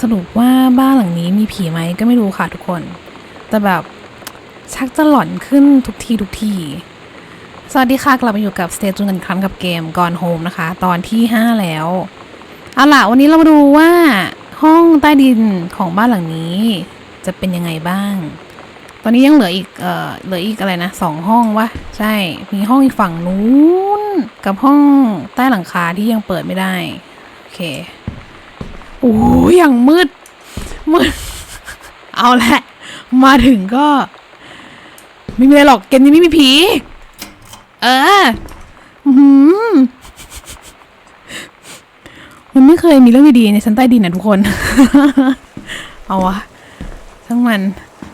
สรุปว่าบ้านหลังนี้มีผีไหมก็ไม่รู้ค่ะทุกคน แต่แบบชักจะหลอนขึ้นทุกทีทุกที สวัสดีค่ะ กลับมาอยู่กับสเตจูนกันครั้งกับเกมกอนโฮมนะคะ ตอนที่ 5 แล้ว เอาล่ะ วันนี้เรามาดูว่าห้องใต้ดินของบ้านหลังนี้ จะเป็นยังไงบ้าง ตอนนี้ยังเหลืออีก เอ่อ เหลืออีกอะไรนะสองห้องวะ ใช่ มีห้องอีกฝั่งนู้น กับห้องใต้หลังคาที่ยังเปิดไม่ได้ โอเค อ้ยอย่างมืด มืด เอาแหละ มาถึงก็ ไม่มีอะไรหรอก เกมนี้ไม่มีผี เออหือมันไม่เคยมีเรื่องดีๆในชั้นใต้ดินนะทุกคน เอาวะทั้งมัน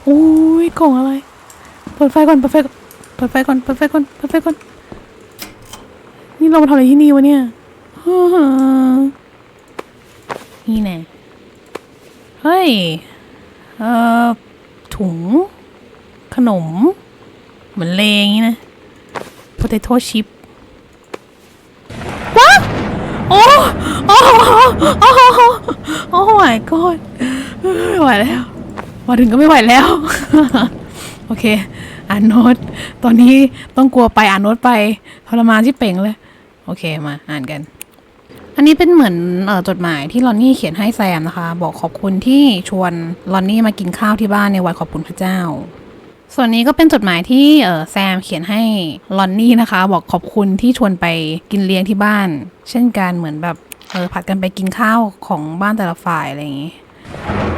อุ้ยกล่องอะไร เปิดไฟก่อน เปิดไฟก่อนเปิดไฟก่อน เปิดไฟก่อน เปิดไฟก่อน นี่เรามาทำอะไรที่นี่วะเนี่ย นี่แน่เฮ้ย เอ่อ ถุง ขนม เหมือนเลงนี้นะ potato chip ว้าโอ้โอ้โอ้โอ้ my god ไม่ไหวแล้วมาถึงก็ไม่ไหวแล้ว โอเค อ่านโน้ต ตอนนี้ต้องกลัวไปอ่านโน้ตไปทรมานที่เป่งเลย โอเคมาอ่านกัน นนี้เป็นเหมือนอจดหมายที่ลอนนี่เขียนให้แซมนะคะ บอกขอบคุณที่ชวนลอนนี่มากินข้าวที่บ้านในวันขอบคุณพระเจ้า ส่วนนี้ก็เป็นจดหมายที่เออแซมเขียนให้ลอนนี่นะคะ บอกขอบคุณที่ชวนไปกินเลี้ยงที่บ้าน เช่นกันเหมือนแบบเออผัดกันไปกินข้าวของบ้านแต่ละฝ่ายอะไรอย่างงี้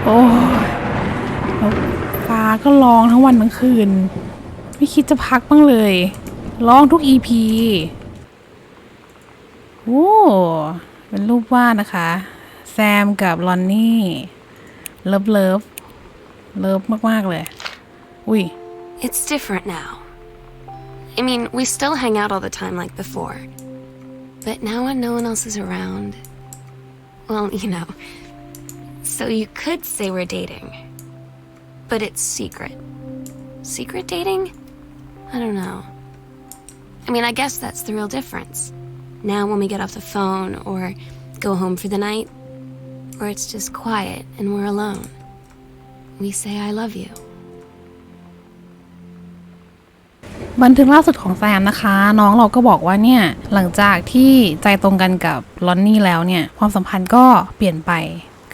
โอ้ยฟ้าก็ร้องทั้งวันทั้งคืน ไม่คิดจะพักบ้างเลยร้องทุกอีพี โอ้ เป็นรูปวาดนะคะ แซมกับลอนนี่ เลิฟเลิฟเลิฟมาก ๆ เลย อุ้ย It's different now. I mean, we still hang out all the time like before. But now when no one else is around, well, you know. So you could say we're dating. But it's secret. Secret dating? I don't know. I mean, I guess that's the real difference. Now when we get off the phone or go home for the night, or it's just quiet and we're alone, we say I love you. บันทึกล่าสุดของแซมนะคะ น้องเราก็บอกว่าเนี่ย หลังจากที่ใจตรงกันกับลอนนี่แล้วเนี่ย ความสัมพันธ์ก็เปลี่ยนไป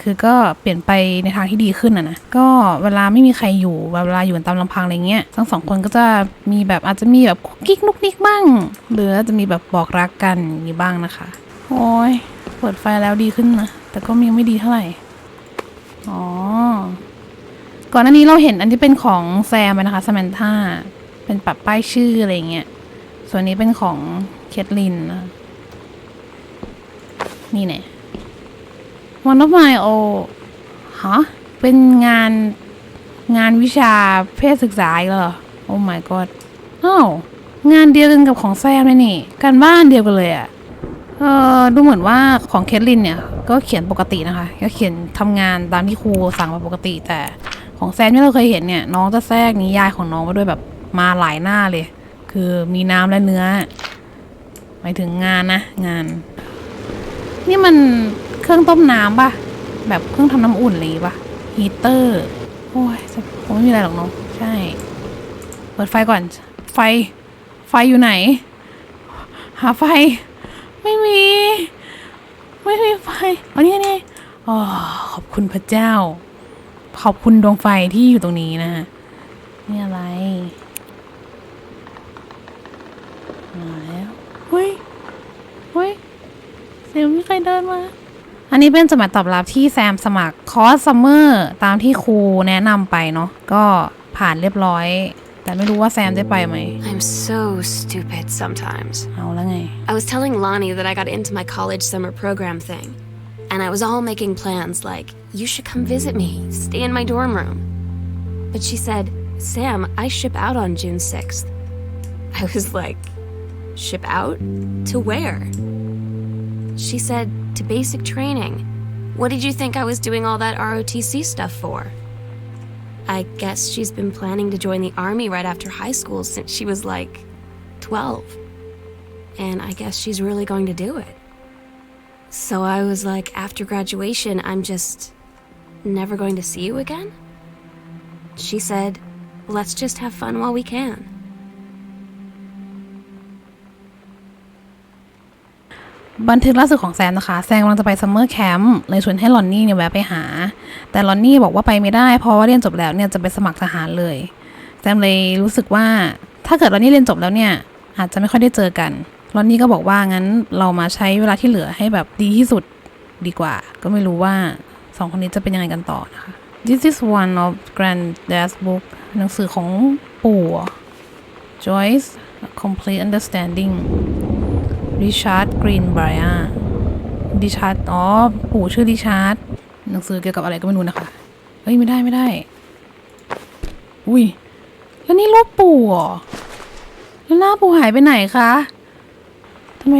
คือก็เปลี่ยนไปในทางที่ดีขึ้นอะนะก็เวลาไม่มีใครอยู่เวลาอยู่กันตามลำพังอะไรเงี้ยทั้งสองคนก็จะมีแบบอาจจะมีแบบกิ๊กนุกนิกบ้างหรืออาจจะมีแบบบอกรักกันอย่างนี้บ้างนะคะโอ้ยเปิดไฟแล้วดีขึ้นนะแต่ก็ยังไม่ดีเท่าไหร่อ๋อก่อนหน้านี้เราเห็นอันที่เป็นของแซมไปนะคะสมนท่าเป็นปับป้ายชื่ออะไรเงี้ยส่วนนี้เป็นของเคทลินนะนี่เนี่ ย One of my o ฮะเป็นงานงานวิชาเพศศึกษาอีกเหรอ Oh my god อ้าวงานเดียวกันกับของแซมเลยนี่ การบ้านเดียวกันเลยอะเออดูเหมือนว่าของเคทลินเนี่ย ก็เขียนปกตินะคะ ก็เขียนทำงานตามที่ครูสั่งมาปกติ แต่ของแซมที่เราเคยเห็นเนี่ย น้องจะแทรกนิยายของน้องมาด้วยแบบมาหลายหน้าเลย คือมีน้ำและเนื้อหมายถึงงานนะ งาน นี่มัน รื่องต้มน้ำปะแบบเครื่องทำน้ำอุ่นอะไรปะฮีเตอร์โอ้ยจะคงไม่มีอะไรหรอกเนาะใช่ เปิดไฟก่อน ไฟ ไฟอยู่ไหน หาไฟ ไม่มี ไม่มีไฟอ๋อนี่นี่อ๋อขอบคุณพระเจ้า ขอบคุณดวงไฟที่อยู่ตรงนี้นะฮะนี่อะไรมาแล้วเฮ้ยเฮ้ยเสียงมีใครเดินมา อันนี้เป็นจดหมายตอบรับที่แซมสมัครคอร์สซัมเมอร์ตามที่ครูแนะนำไปเนาะก็ผ่านเรียบร้อย แต่ไม่รู้ว่าแซมได้ไปไหม I'm so stupid sometimes. เอาแล้วไง I was telling Lonnie that I got into my college summer program thing, and I was all making plans like, you should come visit me, stay in my dorm room. But she said, Sam, I ship out on June 6th. I was like, ship out? To where? She said, to basic training. What did you think I was doing all that ROTC stuff for? I guess she's been planning to join the army right after high school since she was like 12. And I guess she's really going to do it. So I was like, after graduation, I'm just never going to see you again? She said, let's just have fun while we can. บันทึกล่าสุดของแซมนะคะ แซมกำลังจะไปซัมเมอร์แคมป์เลยชวนให้ลอนนี่เนี่ยแวะไปหา แต่ลอนนี่บอกว่าไปไม่ได้ เพราะว่าเรียนจบแล้วเนี่ยจะไปสมัครทหารเลย แซมเลยรู้สึกว่าถ้าเกิดลอนนี่เรียนจบแล้วเนี่ยอาจจะไม่ค่อยได้เจอกันลอนนี่ก็บอกว่างั้นเรามาใช้เวลาที่เหลือให้แบบดีที่สุดดีกว่า ก็ไม่รู้ว่าสองคนนี้จะเป็นยังไงกันต่อนะคะ This is one of Granddad's book หนังสือของปู่อะ Joyce Complete Understanding ริชาร์ดกรีนไบรอาริชาร์ดอ๋อปู่ชื่อริชาร์ดหนังสือเกี่ยวกับอะไรก็ไม่รู้นะคะ เฮ้ย ไม่ได้ไม่ได้ อุ้ย แล้วนี่รูปปู่เหรอแล้วหน้าปู่หายไปไหนคะทำไม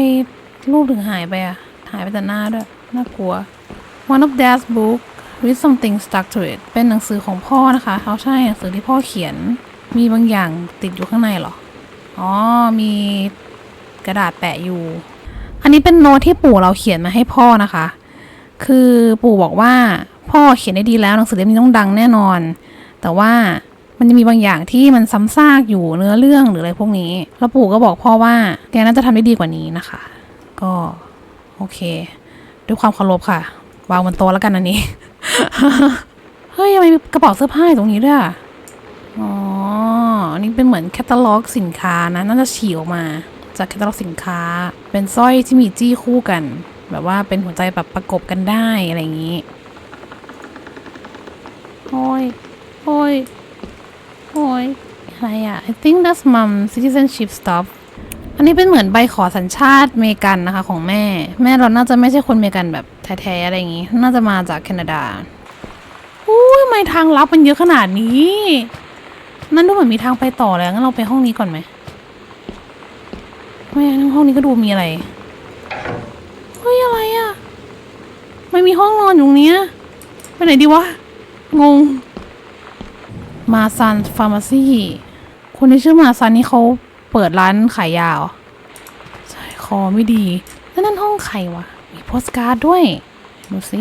รูปถึงหายไปอะหายไปแต่หน้าด้วย น่ากลัว One of Dad's book with something stuck to it เป็นหนังสือของพ่อนะคะเขาใช่หนังสือที่พ่อเขียน มีบางอย่างติดอยู่ข้างในเหรอ อ๋อ มี กระดาษแปะอยู่ อันนี้เป็นโน้ตที่ปู่เราเขียนมาให้พ่อนะคะ คือปู่บอกว่าพ่อเขียนได้ดีแล้วหนังสือเล่มนี้ต้องดังแน่นอน แต่ว่ามันจะมีบางอย่างที่มันซ้ำซากอยู่เนื้อเรื่องหรืออะไรพวกนี้ แล้วปู่ก็บอกพ่อว่าแกน่าจะทำได้ดีกว่านี้นะคะ ก็โอเค ด้วยความเคารพค่ะ วางบนโต๊ะแล้วกันอันนี้ เฮ้ยทำไมกระเป๋าเสื้อผ้าอยู่ตรงนี้ด้วยอะอ๋ออันนี้เป็นเหมือนแคตตาล็อกสินค้านะ น่าจะฉีกออกมา จากแคตตาล็อกสินค้า เป็นสร้อยที่มีจี้คู่กัน แบบว่าเป็นหัวใจแบบประกบกันได้อะไรอย่างนี้โอ้ยโอ้ยโอ้ยอะไรอะ I think that's mom citizenship stuff อันนี้เป็นเหมือนใบขอสัญชาติเมกันนะคะของแม่ แม่เราน่าจะไม่ใช่คนเมกันแบบแท้ๆอะไรอย่างงี้ น่าจะมาจากแคนาดาอุ้ยทำไมทางลับมันเยอะขนาดนี้ นั่นดูเหมือนมีทางไปต่อเลยงั้นเราไปห้องนี้ก่อนไหม ไม่งั้นห้องนี้ก็ดูมีอะไร เฮ้ย อะไรอะไม่มีห้องนอนอยู่ตรงเนี้ย ไปไหนดีวะ งง มาซันฟาร์มาซีคนที่ชื่อมาซันนี่เขาเปิดร้านขายยาเหรอใช่คอไม่ดี แล้วนั่นห้องใครวะ มีโพสการ์ดด้วย ดูสิ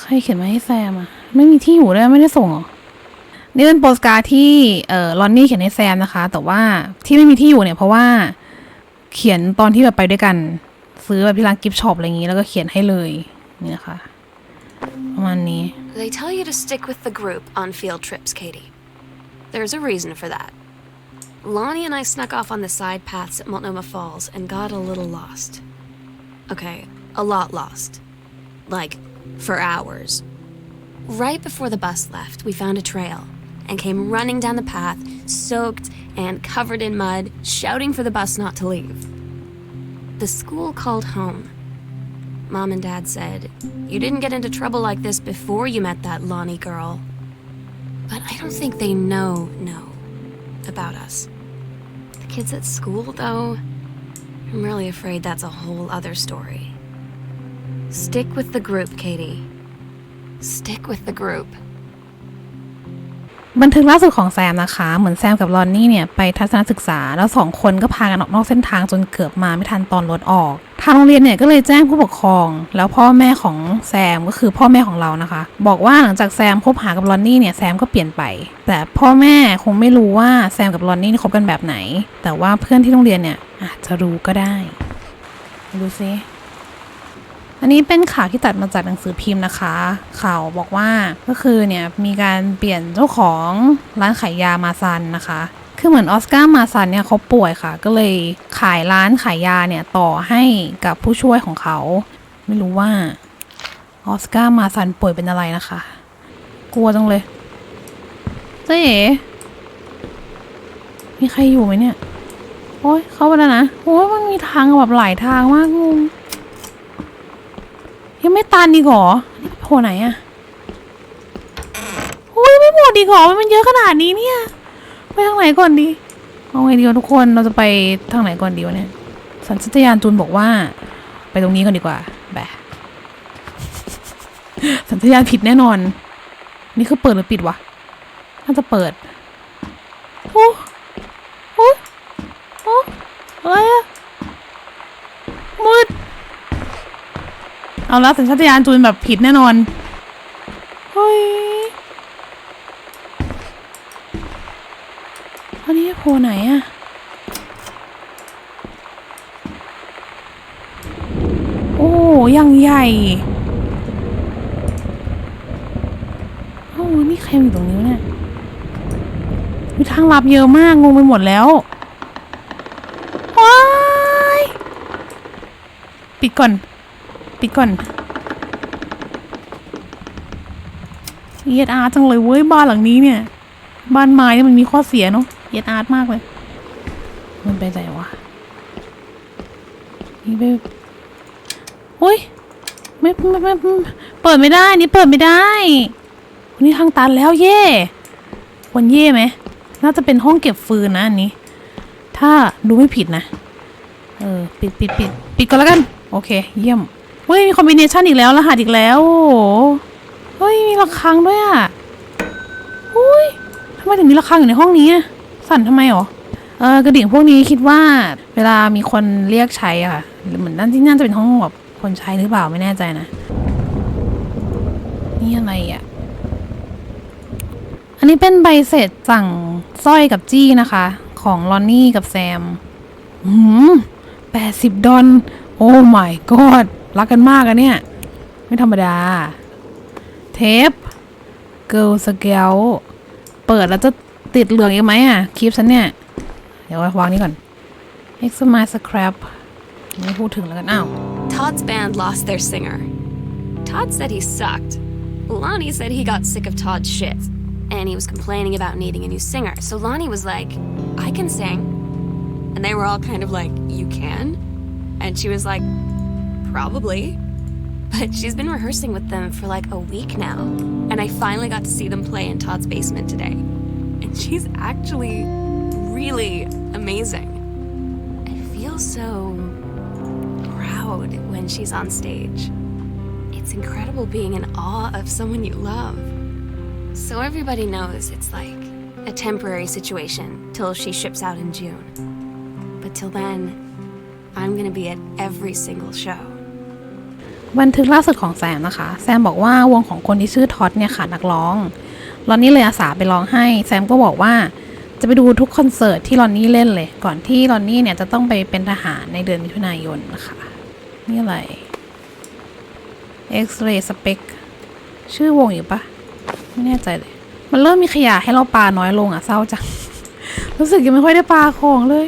ใครเขียนมาให้แซมอะไม่มีที่อยู่เลยไม่ได้ส่งหรอ นี่เป็นโปสการ์ดที่เอ่อลอนนี่เขียนให้แซมนะคะ แต่ว่าที่ไม่มีที่อยู่เนี่ยเพราะว่าเขียนตอนที่แบบไปด้วยกัน ซื้อแบบที่ร้านกิฟช็อปอะไรอย่างนี้แล้วก็เขียนให้เลยนี่นะคะประมาณนี้ They tell you to stick with the group on field trips, Katie. There's a reason for that. Lonnie and I snuck off on the side paths at Multnomah Falls and got a little lost. Okay, a lot lost. Like, for hours. Right before the bus left, we found a trail and came running down the path, soaked and covered in mud, shouting for the bus not to leave. The school called home. Mom and Dad said, You didn't get into trouble like this before you met that Lonnie girl. But I don't think they know, know about us. The kids at school, though, I'm really afraid that's a whole other story. Stick with the group, Katie. Stick with the group. บันทึกล่าสุดของแซมนะคะ เหมือนแซมกับลอนนี่เนี่ยไปทัศนศึกษา แล้วสองคนก็พากันออกนอกเส้นทางจนเกือบมาไม่ทันตอนรถออก ทางโรงเรียนเนี่ยก็เลยแจ้งผู้ปกครอง แล้วพ่อแม่ของแซมก็คือพ่อแม่ของเรานะคะ บอกว่าหลังจากแซมคบหากับลอนนี่เนี่ยแซมก็เปลี่ยนไป แต่พ่อแม่คงไม่รู้ว่าแซมกับลอนนี่คบกันแบบไหน แต่ว่าเพื่อนที่โรงเรียนเนี่ยอาจจะรู้ก็ได้ ดูซิ อันนี้เป็นข่าวที่ตัดมาจากหนังสือพิมพ์นะคะ ข่าวบอกว่าก็คือเนี่ยมีการเปลี่ยนเจ้าของร้านขายยามาซันนะคะ คือเหมือนออสการ์มาซันเนี่ยเขาป่วยค่ะ ก็เลยขายร้านขายยาเนี่ยต่อให้กับผู้ช่วยของเขา ไม่รู้ว่าออสการ์มาซันป่วยเป็นอะไรนะคะ กลัวจังเลยเจ๊เอมีใครอยู่ไหมเนี่ย โอ้ยเข้าไปแล้วนะ โอ้ยมันมีทางแบบหลายทางมากงง ยังไม่ตันดีกเหรอโผล่ไหนอะโอ้ยไม่หมดดีกเหรอมันเยอะขนาดนี้เนี่ยไปทางไหนก่อนดีเอาไงดีวะทุกคนเราจะไปทางไหนก่อนดีวะเนี่ยสัญชาตญาณจูนบอกว่า ไปตรงนี้ก่อนดีกว่าแบะสัญชาตญาณผิดแน่นอน นี่คือเปิดหรือปิดวะน่าจะเปิดโอ้โอ้โอ้อะไรอะมืด เอาละสัญชาตญาณจูนแบบผิดแน่นอนเฮ้ยอันนี้โพลไหนอะโอ้ยังใหญ่โอ้นี่ใครอยู่ตรงนี้เนี่ยมีทางลับเยอะมากงงไปหมดแล้วว้ายปิดก่อน ปิดก่อนเยียดอาร์ตจังเลยเว้ยบ้านหลังนี้เนี่ย บ้านไม้เนี่ยมันมีข้อเสียเนาะเยียดอาร์ตมากเลย มันไปไหนวะนี่ไปโอ้ยไม่ไม่ไม่ไม่เปิดไม่ได้นี่เปิดไม่ได้วันนี้ทางตันแล้วเย่ควรเย่ไหมน่าจะเป็นห้องเก็บฟืนนะอันนี้ ถ้าดูไม่ผิดนะ เออ ปิดปิดปิดปิดก่อนแล้วกัน โอเค เยี่ยม เฮ้ยมีคอมบิเนชันอีกแล้วรหัสอีกแล้วโอ้โหเฮ้ยมีระฆังด้วยอะอุ้ยทำไมถึงมีระฆังอยู่ในห้องนี้อะสั่นทำไมหรอเออกระดิ่งพวกนี้คิดว่า เวลามีคนเรียกใช้อะค่ะหรือเหมือนนั่นที่น่าจะเป็นห้องแบบคนใช้หรือเปล่าไม่แน่ใจนะนี่อะไรอะอันนี้เป็นใบเสร็จสั่งสร้อยกับจี้นะคะ ของลอนนี่กับแซมหืมแปดสิบดอลโอ้ my god รักกันมากอะเนี่ย ไม่ธรรมดา เทป Girl s c o u t เปิดแล้วจะติดเหลืองอีกไหมอะคลิปฉันเนี่ย เดี๋ยววางนี้ก่อน e x m i Scrap ไม่พูดถึงแล้วกันอ้าว Todd's band lost their singer. Todd said he sucked. Lonnie said he got sick of Todd's shit, and he was complaining about needing a new singer. So Lonnie was like, I can sing. And they were all kind of like, You can? And she was like, Probably. But she's been rehearsing with them for like a week now. And I finally got to see them play in Todd's basement today. And she's actually really amazing. I feel so proud when she's on stage. It's incredible being in awe of someone you love. So everybody knows it's like a temporary situation till she ships out in June. But till then, I'm gonna be at every single show. บันทึกล่าสุดของแซมนะคะ แซมบอกว่าวงของคนที่ชื่อท็อตเนี่ยขาดนักร้องลอนนี่เลยอาสาไปร้องให้ แซมก็บอกว่าจะไปดูทุกคอนเสิร์ตที่ลอนนี่เล่นเลย ก่อนที่ลอนนี่เนี่ยจะต้องไปเป็นทหารในเดือนมิถุนายนนะคะ นี่อะไร X-ray spec ชื่อวงอยู่ปะไม่แน่ใจเลย มันเริ่มมีขยะให้เราปาน้อยลงอะเศร้าจัง รู้สึกยังไม่ค่อยได้ปาของเลย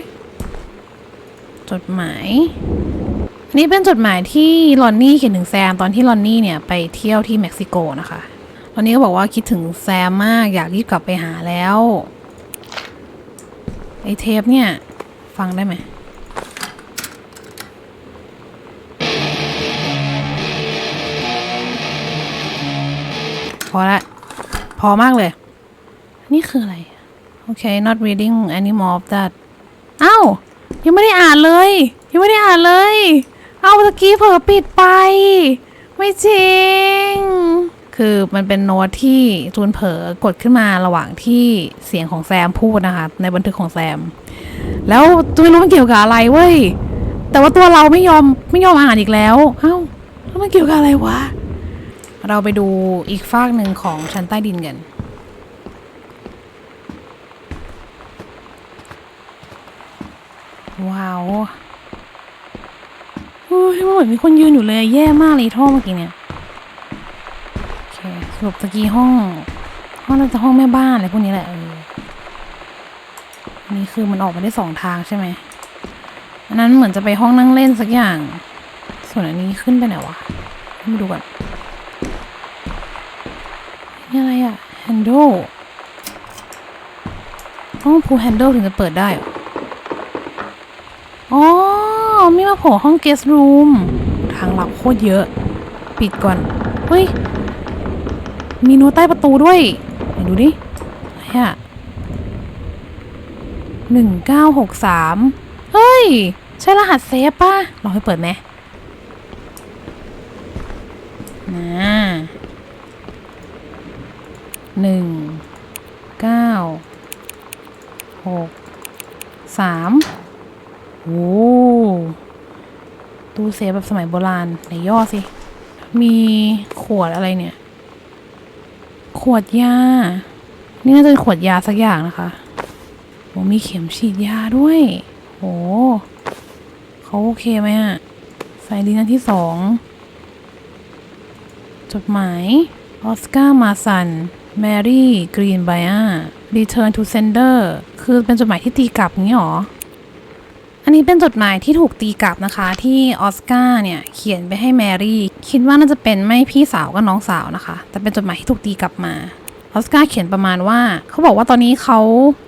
จดหมาย นนี้เป็นจดหมายที่ลอนนี่เขียนถึงแซมตอนที่ลอนนี่เนี่ยไปเที่ยวที่เม็กซิโกนะคะลอนนี่ก็บอกว่าคิดถึงแซมมากอยากรีบกลับไปหาแล้วไอเทปเนี่ย ฟังได้ไหมพอละ พอมากเลย นี่คืออะไร โอเค not reading any more of that เอ้ายังไม่ได้อ่านเลย ยังไม่ได้อ่านเลย เอาตะกี้เผลอปิดไป ไม่จริง คือมันเป็นโน้ตที่จูนเผลอกดขึ้นมาระหว่างที่เสียงของแซมพูดนะคะ ในบันทึกของแซม แล้วจูนไม่รู้มันเกี่ยวกับอะไรเว้ย แต่ว่าตัวเราไม่ยอมไม่ยอมอ่านอีกแล้ว เอ้าแล้วมันเกี่ยวกับอะไรวะ เราไปดูอีกฟากหนึ่งของชั้นใต้ดินกันว้าว เฮ้ยมันเหมือนมีคนยืนอยู่เลยแย่มากเลยท่อเมื่อกี้เนี่ยโอเคสรุปตะกี้ห้อง ห้องน่าจะห้องแม่บ้านอะไรพวกนี้แหละเอออันนี้คือมันออกมาได้สองทางใช่ไหมอันนั้นเหมือนจะไปห้องนั่งเล่นสักอย่าง ส่วนอันนี้ขึ้นไปไหนวะมาดูก่อนนี่อะไรอะ handle ต้องพู handle ถึงจะเปิดได้เหรออ๋ อมีมาโผล่ห้อง guest room ทางหลับโคตรเยอะ ปิดก่อน เฮ้ย มีน้ตใต้ประตูด้วยไหนดูดิอะไรอะหนึ่งเก้าหกสามเฮ้ย ใช่รหัสเซฟป่ะลองให้เปิดไหมนะหนึ่งเก้าหกสาม โอ้ ตู้เซฟแบบสมัยโบราณไหนย่อสิ มีขวดอะไรเนี่ย ขวดยา นี่น่าจะเป็นขวดยาสักอย่างนะคะโอ้มีเข็มฉีดยาด้วยโอ้เขาโอเคไหมอะใส่ลิ้นอันที่สอง จดหมายออสการ์มาซันแมรี่กรีนไบอา Return to Sender คือเป็นจดหมายที่ตีกลับงี้หรอ อันนี้เป็นจดหมายที่ถูกตีกลับนะคะ ที่ออสการ์เนี่ยเขียนไปให้แมรี่ คิดว่าน่าจะเป็นไม่พี่สาวก็น้องสาวนะคะ แต่เป็นจดหมายที่ถูกตีกลับมาออสการ์เขียนประมาณว่า เขาบอกว่าตอนนี้เขา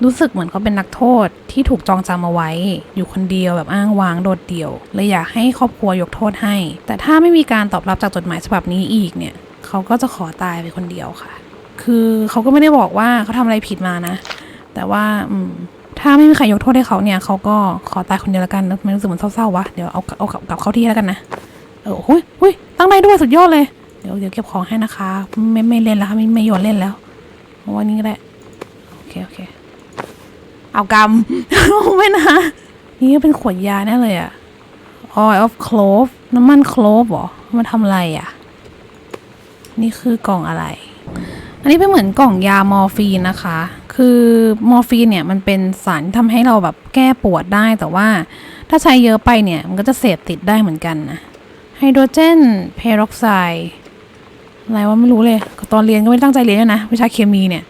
รู้สึกเหมือนเขาเป็นนักโทษที่ถูกจองจำเอาไว้ อยู่คนเดียวแบบอ้างว้างโดดเดี่ยวเลยอยากให้ครอบครัวยกโทษให้ แต่ถ้าไม่มีการตอบรับจากจดหมายฉบับนี้อีกเนี่ยเขาก็จะขอตายไปคนเดียวค่ะ คือเขาก็ไม่ได้บอกว่าเขาทำอะไรผิดมานะ แต่ว่าอืม ถ้าไม่มีใครยกโทษให้เขาเนี่ยเขาก็ขอตายคนเดียวแล้วกันไม่รู้สึกเหมือนเศร้าๆวะเดี๋ยวเอาเอากลับกับเข้าที่แล้วกันนะเออหุยหุยตั้งได้ด้วยสุดยอดเลยเดี๋ยวเดี๋ยวเก็บของให้นะคะ ไม่ไม่เล่นแล้วไม่ไม่โยนเล่นแล้วเพราะว่านี่ก็ได้โอเคโอเค เอากำไม่นะนี่ก็เป็นขวดยาแน่เลยอะ oil of clove น้ำมันโคลฟหรอมันทำอะไรอะนี่คือกล่องอะไร อันนี้เป็นเหมือนกล่องยามอร์ฟีนนะคะ คือมอร์ฟีนเนี่ยมันเป็นสารทำให้เราแบบแก้ปวดได้ แต่ว่าถ้าใช้เยอะไปเนี่ยมันก็จะเสพติดได้เหมือนกันนะไฮโดรเจนเพโรอกไซด์อะไรว่าไม่รู้เลย ตอนเรียนก็ไม่ตั้งใจเรียนนะวิชาเคมีเนี่ย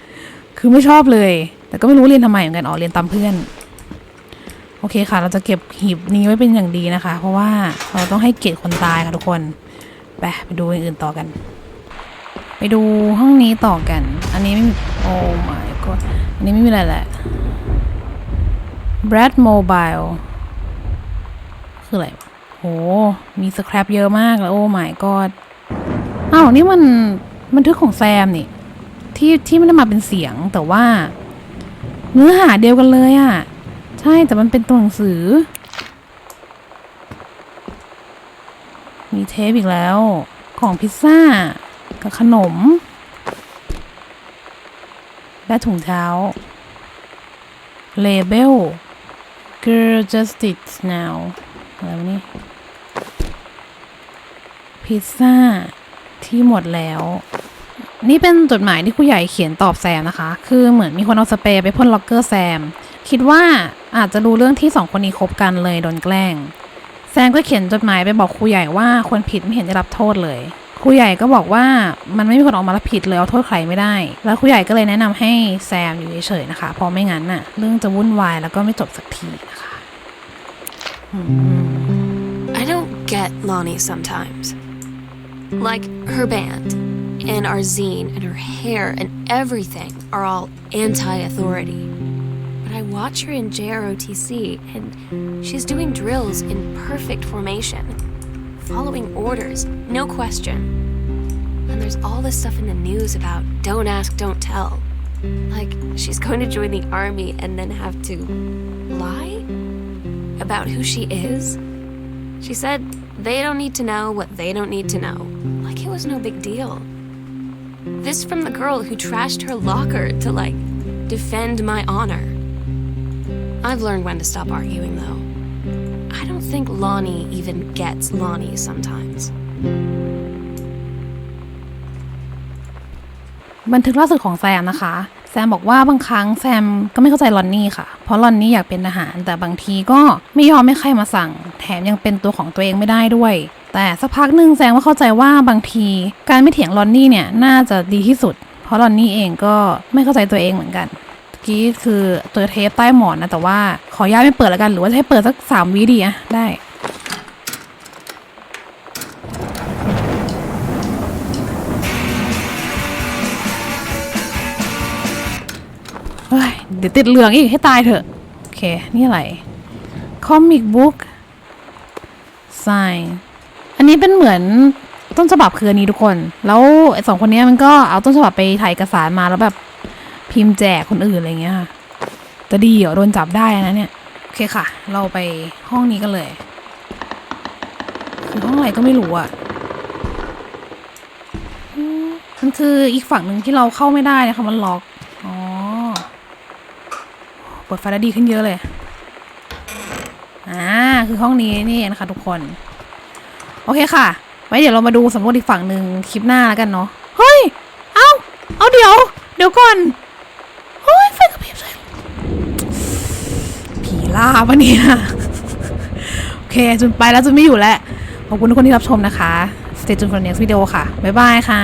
คือไม่ชอบเลย แต่ก็ไม่รู้เรียนทำไมเหมือนกันอ๋อเรียนตามเพื่อน โอเคค่ะ เราจะเก็บหีบนี้ไว้เป็นอย่างดีนะคะ เพราะว่าเราต้องให้เกียรติคนตายค่ะทุกคนไปไปดูอย่างอื่นต่อกัน ไปดูห้องนี้ต่อกัน อันนี้ไม่โอ้ my god อันนี้ไม่มีอะไรแหละ Brad Mobile คืออะไร โห มีสครับเยอะมากแล้ว โอ้ my god อ้าว นี่มันบันทึกของแซมนี่ ที่ที่ไม่ได้มาเป็นเสียงแต่ว่า เนื้อหาเดียวกันเลยอะ่ะ ใช่แต่มันเป็นตัวหนังสือ มีเทปอีกแล้ว ของพิซซ่า กับขนม และถุงเท้าเลเบล Girl Justice Now อะไรวะนี่พิซซ่าที่หมดแล้ว นี่เป็นจดหมายที่ผู้ใหญ่เขียนตอบแซมนะคะ คือเหมือนมีคนเอาสเปรย์ไปพ่นล็อกเกอร์แซม คิดว่าอาจจะรู้เรื่องที่สองคนนี้คบกันเลยโดนแกล้ง แซมก็เขียนจดหมายไปบอกครูใหญ่ว่าคนผิดไม่เห็นได้รับโทษเลย รูใหญ่ก็บอกว่ามันไม่มีคนออกมารับผิดเลยเอาโทษใครไม่ได้ แล้วครูใหญ่ก็เลยแนะนำให้แซมอยู่เฉยๆนะคะ เพราะไม่งั้นน่ะเรื่องจะวุ่นวายแล้วก็ไม่จบสักทีนะคะ I don't get Lonnie sometimes. Like, her band, and our zine, and her hair, and everything are all anti authority. But I watch her in JROTC, and she's doing drills in perfect formation, following orders, no question. And there's all this stuff in the news about don't ask, don't tell. Like, she's going to join the army and then have to lie about who she is. She said they don't need to know what they don't need to know. Like it was no big deal. This from the girl who trashed her locker to, like, defend my honor. I've learned when to stop arguing, though. I don't think Lonnie even gets Lonnie sometimes. บันทึกล่าสุดของแซมนะคะ แซมบอกว่าบางครั้งแซมก็ไม่เข้าใจลอนนี่ค่ะ เพราะลอนนี่อยากเป็นทหาร แต่บางทีก็ไม่ยอมให้ใครมาสั่ง แถมยังเป็นตัวของตัวเองไม่ได้ด้วย แต่สักพักหนึ่งแซมก็เข้าใจว่าบางทีการไม่เถียงลอนนี่เนี่ยน่าจะดีที่สุด เพราะลอนนี่เองก็ไม่เข้าใจตัวเองเหมือนกัน กี้คือเจอเทปใต้หมอนนะแต่ว่าขออนุญาตไม่เปิดแล้วกันหรือว่าจะให้เปิดสักสามวิดีอะได้เฮ้ยเดี๋ยวติดเหลืองอีกให้ตายเถอะ โอเค นี่อะไรคอมิกบุ๊กไซอันนี้เป็นเหมือนต้นฉบับคืออันนี้ทุกคน แล้วไอ้สองคนนี้มันก็เอาต้นฉบับไปถ่ายเอกสารมาแล้วแบบ พิมพ์แจกคนอื่นอะไรเงี้ยค่ะจะดีเหรอโดนจับได้นะเนี่ย โอเคค่ะ เราไปห้องนี้กันเลย คือห้องอะไรก็ไม่รู้อะมันคืออีกฝั่งหนึ่งที่เราเข้าไม่ได้นะคะมันล็อก อ๋อ เปิดไฟแล้วดีขึ้นเยอะเลย อ่า คือห้องนี้นี่เองนะคะทุกคน โอเคค่ะ ไว้เดี๋ยวเรามาดูสำรวจอีกฝั่งหนึ่งคลิปหน้าแล้วกันเนาะ เฮ้ย เอา เอาเดี๋ยว เดี๋ยวก่อน เฮ้ยไฟกระพริบเลยผีล่าปะเนี่ยโอเคจุนไปแล้วจุนไม่อยู่แล้ว ขอบคุณทุกคนที่รับชมนะคะ Stay tuned for next video ค่ะ บ๊ายบายค่ะ